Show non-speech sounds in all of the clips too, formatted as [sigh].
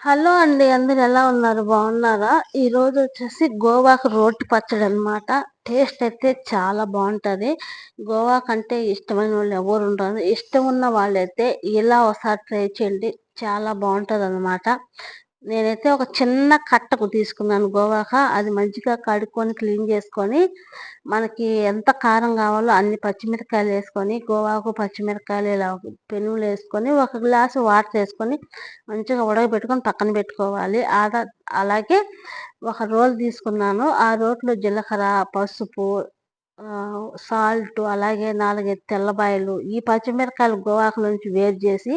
Hello అండి అందరు ఎలా ఉన్నారు? బాగున్నారా? ఈ రోజు వచ్చేసి గోవాకు రోటి పచ్చడి అనమాట టేస్ట్ అయితే చాలా బాగుంటది. గోవా కంటే ఇష్టమైన వాళ్ళు ఎవరు ఉండరు. ఇష్టం ఉన్న వాళ్ళైతే ఇలా ఒకసారి ట్రై చేయండి. చాలా బాగుంటుంది అనమాట నేనైతే ఒక చిన్న కట్టకు తీసుకున్నాను గోవాక. అది మంచిగా కడుక్కొని క్లీన్ చేసుకొని మనకి ఎంత కారం కావాలో అన్ని పచ్చిమిరకాయలు వేసుకొని గోవాకు పచ్చిమిరకాయలు ఇలా పెనులు వేసుకొని ఒక గ్లాసు వాటర్ వేసుకొని మంచిగా ఉడకబెట్టుకొని పక్కన పెట్టుకోవాలి. అలాగే ఒక రోల్ తీసుకున్నాను. ఆ రోట్లో జీలకర్ర పసుపు సాల్ట్ అలాగే నాలుగైదు తెల్లబాయలు ఈ పచ్చిమిరకాయలు గోవాకు నుంచి వేరు చేసి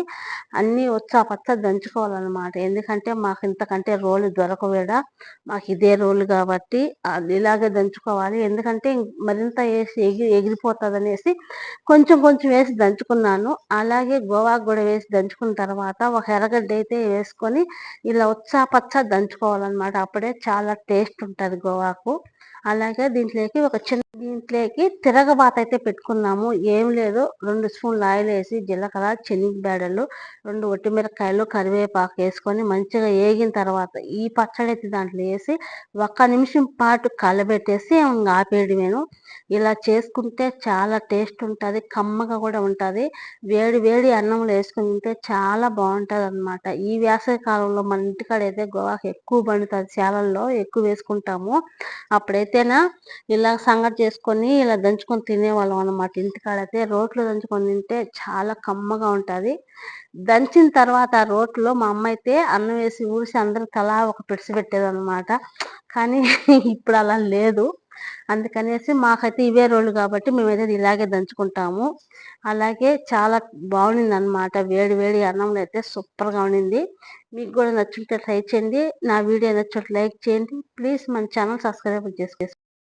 అన్నీ వచ్చా పచ్చ దంచుకోవాలన్నమాట. ఎందుకంటే మాకు ఇంతకంటే రోలు దొరకవేడా. మాకు ఇదే రోలు కాబట్టి అది ఇలాగే దంచుకోవాలి. ఎందుకంటే మరింత వేసి ఎగిరి ఎగిరిపోతుంది అనేసి కొంచెం కొంచెం వేసి దంచుకున్నాను. అలాగే గోవాకు కూడా వేసి దంచుకున్న తర్వాత ఒక ఎర్రగడ్డ అయితే వేసుకొని ఇలా వచ్చా పచ్చ దంచుకోవాలన్నమాట. అప్పుడే చాలా టేస్ట్ ఉంటుంది గోవాకు. అలాగే దీంట్లోకి ఒక చిన్న దీంట్లోకి తిరగబాత అయితే పెట్టుకున్నాము ఏం లేదు. రెండు స్పూన్లు ఆయిల్ వేసి జీలకర్ర చెనిగి బేడలు రెండు ఒట్టిమిరకాయలు కరివేపాకు వేసుకొని మంచిగా వేగిన తర్వాత ఈ పచ్చడి అయితే దాంట్లో వేసి ఒక్క నిమిషం పాటు కలబెట్టేసి ఆపేయడమేను ఇలా చేసుకుంటే చాలా టేస్ట్ ఉంటుంది కమ్మగా కూడా ఉంటుంది. వేడి వేడి అన్నంలో వేసుకుని తింటే చాలా బాగుంటుంది అనమాట ఈ వేసవి కాలంలో మన ఇంటికాడ అయితే గోవాకి ఎక్కువ పండుతుంది. చేలల్లో ఎక్కువ వేసుకుంటాము. అప్పుడైతేనా ఇలా సంగతి చేసుకొని ఇలా దంచుకొని తినేవాళ్ళం అనమాట ఇంటికాడైతే రోట్లో దంచుకొని తింటే చాలా కమ్మగా ఉంటుంది. దంచిన తర్వాత ఆ రోట్లో మా అమ్మ అయితే అన్నం వేసి ఊసి అందరికి తలా ఒక పిడిసి పెట్టేది అనమాట కానీ [laughs] ఇప్పుడు అలా లేదు. అందుకనేసి మాకైతే ఇవే రోళ్ళు కాబట్టి మేమైతే ఇలాగే దంచుకుంటాము. అలాగే చాలా బాగుండింది అనమాట వేడి వేడి అన్నంలో అయితే సూపర్గా ఉండింది. మీకు కూడా నచ్చుంటే ట్రై చేయండి. నా వీడియో నచ్చినట్టు లైక్ చేయండి. ప్లీజ్ మన ఛానల్ సబ్స్క్రైబ్ చేసుకోండి.